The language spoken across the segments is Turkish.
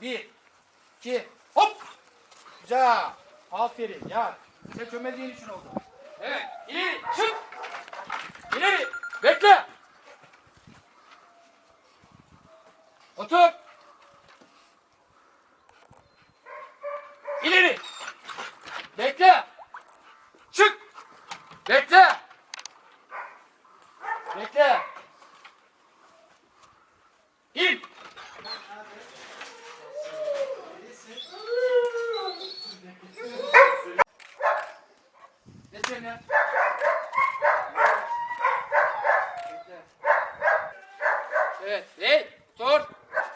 Bir, iki, hop. Güzel. Aferin ya. Sen çömeldiğin için oldu. Evet. İleri çık. İleri. Bekle. Otur. İleri. Bekle. Çık. Bekle. Bekle. İn. Geç yerine. Bekle. Evet. Hey. Dur.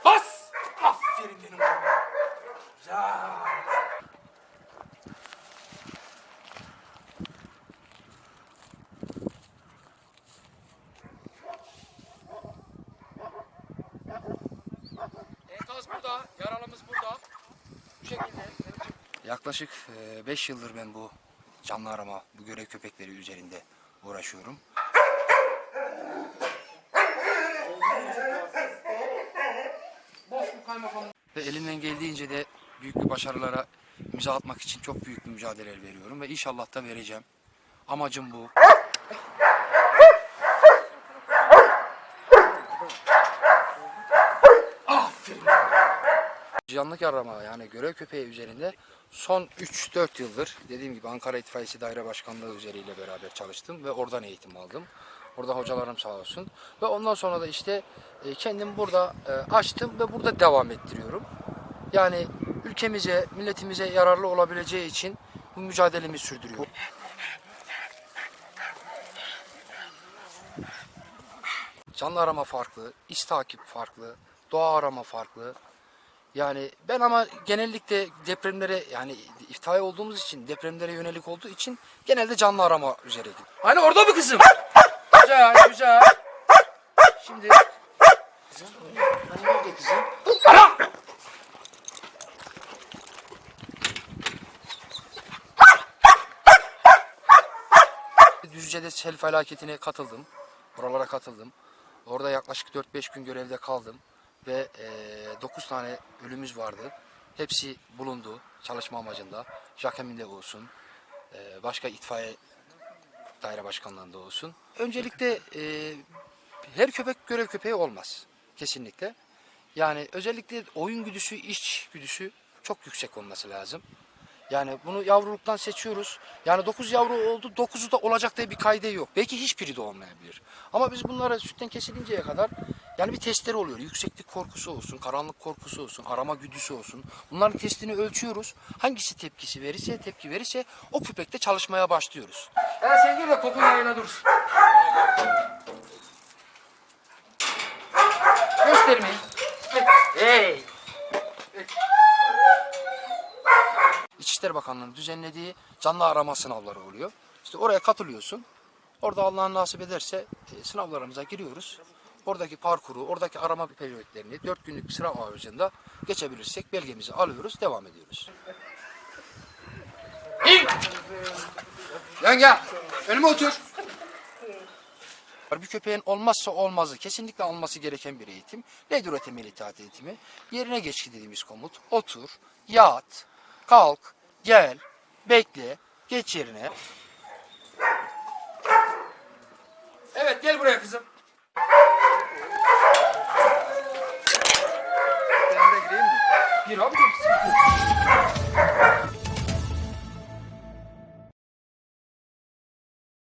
Bas. Aferin benim oğlum. Güzel. Enkaz yaralımız burada. Bu şekilde. Yaklaşık 5 yıldır ben bu canlı arama, bu görev köpekleri üzerinde uğraşıyorum. Ve elimden geldiğince de büyük bir başarılara imza atmak için çok büyük bir mücadele veriyorum ve inşallah da vereceğim. Amacım bu. Aferin. Canlı arama yani görev köpeği üzerinde son 3-4 yıldır dediğim gibi Ankara İtfaiyesi Daire Başkanlığı üzeriyle beraber çalıştım ve oradan eğitim aldım. Orada hocalarım sağ olsun. Ve ondan sonra da işte e, kendim burada e, açtım ve burada devam ettiriyorum. Yani ülkemize, milletimize yararlı olabileceği için bu mücadelemi sürdürüyorum. Canlı arama farklı, iz takip farklı, doğa arama farklı. Yani ben ama genellikle depremlere yani iftihai olduğumuz için depremlere yönelik olduğu için genelde canlı arama üzereydim. Hani orada mı kızım? Güzel, güzel. Şimdi! Düzce'de sel felaketine katıldım. Oralara katıldım. Orada yaklaşık 4-5 gün görevde kaldım. Ve 9 tane ölümümüz vardı. Hepsi bulundu çalışma amacında. Jakeminde olsun, e, başka itfaiye daire başkanlığında olsun. Öncelikle e, her köpek görev köpeği olmaz. Kesinlikle. Yani özellikle oyun güdüsü, iş güdüsü çok yüksek olması lazım. Yani bunu yavruluktan seçiyoruz. Yani 9 yavru oldu, 9'u da olacak diye bir kaide yok. Belki hiçbiri de olmayabilir. Ama biz bunlara sütten kesilinceye kadar yani bir testleri oluyor. Yükseklik korkusu olsun, karanlık korkusu olsun, arama güdüsü olsun. Bunların testini ölçüyoruz. Hangisi tepkisi verirse, tepki verirse o köpekte çalışmaya başlıyoruz. Ya sen dur da kokun yayına dur. Göstermeyin. Hey. İçişleri Bakanlığı'nın düzenlediği canlı arama sınavları oluyor. İşte oraya katılıyorsun. Orada Allah'ın nasip ederse e, sınavlarımıza giriyoruz. Oradaki parkuru, oradaki arama periyotlerini 4 günlük sınav haricinde geçebilirsek belgemizi alıyoruz, devam ediyoruz. İn. Yenge, önüme otur. Bir köpeğin olmazsa olmazı, kesinlikle alması gereken bir eğitim. Nedir o temel itaat eğitimi? Yerine geç dediğimiz komut. Otur, yat, kalk, gel, bekle, geç yerine. Evet gel buraya kızım. Ben de gireyim mi? Gir abi gir.